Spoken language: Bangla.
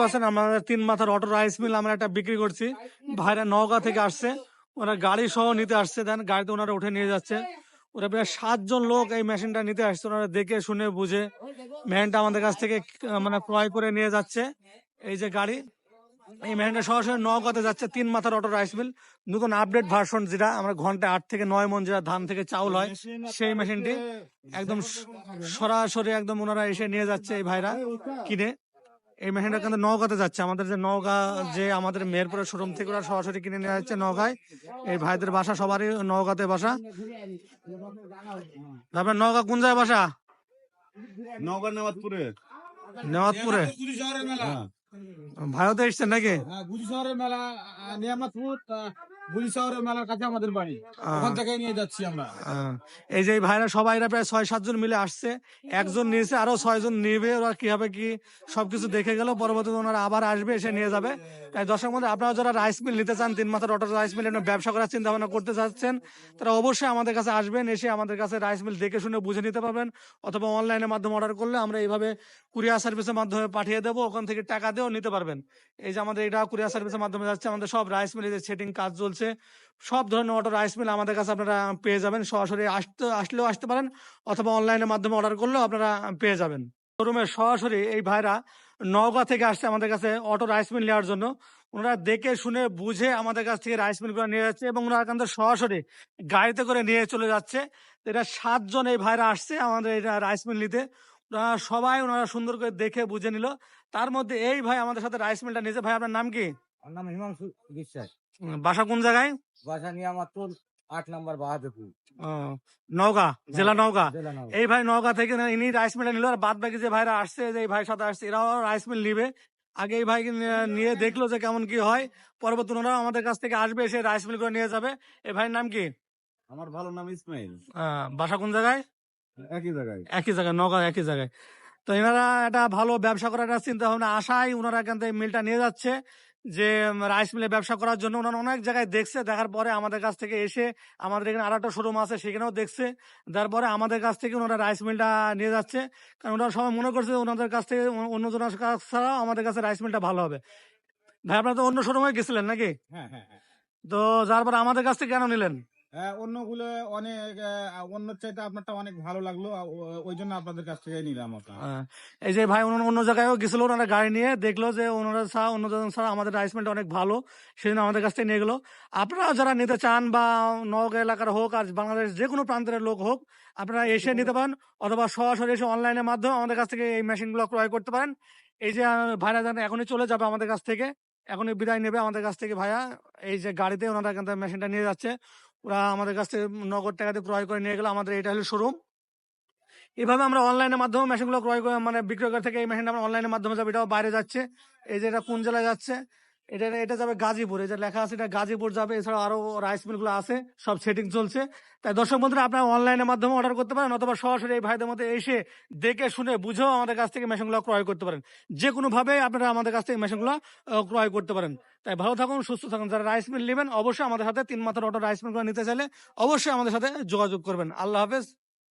পাচ্ছেন আমাদের তিন মাথার অটো রাইস মিল আমরা একটা বিক্রি করছি। ভাইরা নওগাঁ থেকে আসছে, ওরা গাড়ি সহ নিতে আসছে, দেন গাড়িতে ওনারা উঠে নিয়ে যাচ্ছে। ওরা প্রায় সাতজন লোক এই মেশিনটা নিতে আসছে, ওনারা দেখে, শুনে, বুঝে। মেশিনটা আমাদের কাছ থেকে মানে ক্রয় করে নিয়ে যাচ্ছে, এই যে গাড়ি। এই মেশিনটা সরাসরি নওগাঁতে যাচ্ছে, তিন মাথার অটো রাইস মিল। নতুন আপডেট ভার্সন যেটা, আমরা ঘন্টায় আট থেকে নয় মন যেটা ধান থেকে চাউল হয়, সেই মেশিনটি একদম সরাসরি একদম ওনারা এসে নিয়ে যাচ্ছে এই ভাইরা কিনে। এই মেশিনটা কিন্তু নওগাঁতে যাচ্ছে। আমাদের যে নওগাঁ যে আমাদের মেহেরপুরের শোরুম থেকে ওরা সরাসরি কিনে নেওয়া যাচ্ছে নওগাঁয়। এই ভাইদের বাসা সবারই নওগাঁতে বাসা। তারপরে নওগাঁ কোন জায়গায় বাসা? নওগাঁ নেওয়াতপুরে নেওয়াতপুরে ভাইও শহরের মেলা। হ্যাঁ। ভারতে এসছেন নাকি? হ্যাঁ গুজি শহরের মেলা মেলার কাছে আমাদের বাড়ি। ওখান থেকে নিয়ে যাচ্ছি আমরা। এই যে ভাইরা সবাইরা প্রায় ছয় সাতজন মিলে আসছে। একজন নিয়েছে আরও ছয়জন নিবে। ওরা কীভাবে কি সবকিছু দেখে গেল। পরবর্তীতে ওনারা আবার আসবে এসে নিয়ে যাবে। তাই দর্শক মধ্যে আপনারা যারা রাইস মিল নিতে চান তিন মাথার অটো রাইস মিল ব্যবসা করার চিন্তা ভাবনা করতে চাচ্ছেন তারা অবশ্যই আমাদের কাছে আসবেন। এসে আমাদের কাছে রাইস মিল দেখে শুনে বুঝে নিতে পারবেন। অথবা অনলাইনের মাধ্যমে অর্ডার করলে আমরা এইভাবে কুরিয়ার সার্ভিসের মাধ্যমে পাঠিয়ে দেবো। ওখান থেকে টাকা দিয়েও নিতে পারবেন। এই যে আমাদের এটা কুরিয়ার সার্ভিসের মাধ্যমে যাচ্ছে। আমাদের সব রাইস মিলে যে সেটিং কাজ চলছে সব ধরনের অটো রাইস মিল আমাদের কাছে আপনারা পেয়ে যাবেন। সরাসরি আসতে, আসলেও আসতে পারেন অথবা অনলাইনের মাধ্যমে অর্ডার করলেও আপনারা পেয়ে যাবেন। শোরুমে সরাসরি এই ভাইরা নওগাঁ থেকে আসছে আমাদের কাছে অটো রাইস মিল নেওয়ার জন্য। ওনারা দেখে শুনে বুঝে আমাদের কাছ থেকে রাইস মিল করে নিয়ে যাচ্ছে এবং ওনারা কিন্তু সরাসরি গাড়িতে করে নিয়ে চলে যাচ্ছে। এটা সাতজন এই ভাইরা আসছে আমাদের এটা রাইস মিল নিতে। ওনারা সবাই ওনারা সুন্দর করে দেখে বুঝে নিল। তার মধ্যে এই ভাই আমাদের সাথে রাইস মিলটা নিয়েছে। ভাই, আপনার নাম কি? আমার নাম হিমাংশু বিশ্বাস বাসা কোন জায়গায়? বাসা নিয়ামতপুর আট নম্বর বাহাদুরপুর। নওগাঁ জেলা নওগাঁ এই ভাই নওগাঁ থেকে ইনি রাইস মিলটা নিল আর বাদ বাকি যে ভাইরা আসছে যে এই ভাই সাথে আসছে এরাও রাইস মিল নিবে। আগে এই ভাই নিয়ে দেখল যে কেমন কি হয়। পরবর্তী ওনারা আমাদের কাছ থেকে আসবে এসে রাইস মিল করে নিয়ে যাবে। এই ভাইয়ের নাম কি? আমার ভালো নাম ইসমাইল। বাসা কোন জায়গায়? একই জায়গায়। একই জায়গায় নওগাঁ একই জায়গায়। তো এনারা একটা ভালো ব্যবসা করার একটা চিন্তা ভাবনা আশায় ওনারা এখান থেকে মিলটা নিয়ে যাচ্ছে। যে রাইস মিলে ব্যবসা করার জন্য ওনারা অনেক জায়গায় দেখছে। দেখার পরে আমাদের কাছ থেকে এসে আমাদের এখানে আর একটা শোরুম আছে সেখানেও দেখছে। তারপরে আমাদের কাছ থেকে ওনারা রাইস মিলটা নিয়ে যাচ্ছে। কারণ ওনারা সবাই মনে করছে ওনাদের কাছ থেকে অন্য- অন্যজনের কাছ ছাড়াও আমাদের কাছে রাইস মিলটা ভালো হবে। ভাই আপনারা তো অন্য শোরুমে গেছিলেন নাকি? হ্যাঁ হ্যাঁ হ্যাঁ। তো যার পরে আমাদের কাছ থেকে কেন নিলেন? অন্যগুলো অনেক অন্য চাইতে আপনারটা অনেক ভালো লাগল ওই জন্য আপনাদের কাছ থেকে নিলাম এই যে ভাই অন্য জায়গায়ও গেছিল ওনারা গাড়ি নিয়ে, দেখল যে ওনারা ছাড়া অন্য জন ছাড়া আমাদের রাইস মিলটা অনেক ভালো সেই জন্য আমাদের কাছ থেকে নিয়ে গেলো। আপনারা যারা নিতে চান বা নওগাঁ এলাকার হোক আর বাংলাদেশ যে কোনো প্রান্তের লোক হোক, আপনারা এসে নিতে পারেন, অথবা সরাসরি এসে অনলাইনের মাধ্যমে আমাদের কাছ থেকে এই মেশিনগুলো ক্রয় করতে পারেন। এই যে ভাইরা যেন এখনই চলে যাবে আমাদের কাছ থেকে, এখনই বিদায় নেবে আমাদের কাছ থেকে ভাইয়া, এই যে গাড়িতে ওনারা এখান থেকে মেশিনটা নিয়ে যাচ্ছে। ওরা আমাদের কাছ থেকে নগদ টাকাতে ক্রয় করে নিয়ে গেলো, আমাদের এটা হলো শোরুম এভাবে আমরা অনলাইনের মাধ্যমে মেশিনগুলো ক্রয় করে মানে বিক্রয় করে থেকে এই মেশিনটা আমরা অনলাইনের মাধ্যমে যাবে, এটাও বাইরে যাচ্ছে। এই যে এটা কোন জেলায় যাচ্ছে এটা এটা যাবে গাজীপুর। যে লেখা আছে এটা গাজীপুর যাবে এছাড়া আরও রাইস মিলগুলো আছে, সব সেটিং চলছে। তাই দর্শক বন্ধুরা, আপনারা অনলাইনের মাধ্যমে অর্ডার করতে পারেন, অথবা সরাসরি এই ভাইদের মধ্যে এসে দেখে শুনে বুঝেও আমাদের কাছ থেকে মেশিনগুলো ক্রয় করতে পারেন। যে কোনো ভাবে আপনারা আমাদের কাছ থেকে মেশিনগুলো ক্রয় করতে পারেন। তাই ভালো থাকুন, সুস্থ থাকুন। যারা রাইস মিল নেবেন, অবশ্যই আমাদের সাথে তিন মাথার অটো রাইস মিলগুলো নিতে চাইলে অবশ্যই আমাদের সাথে যোগাযোগ করবেন। আল্লাহ হাফেজ।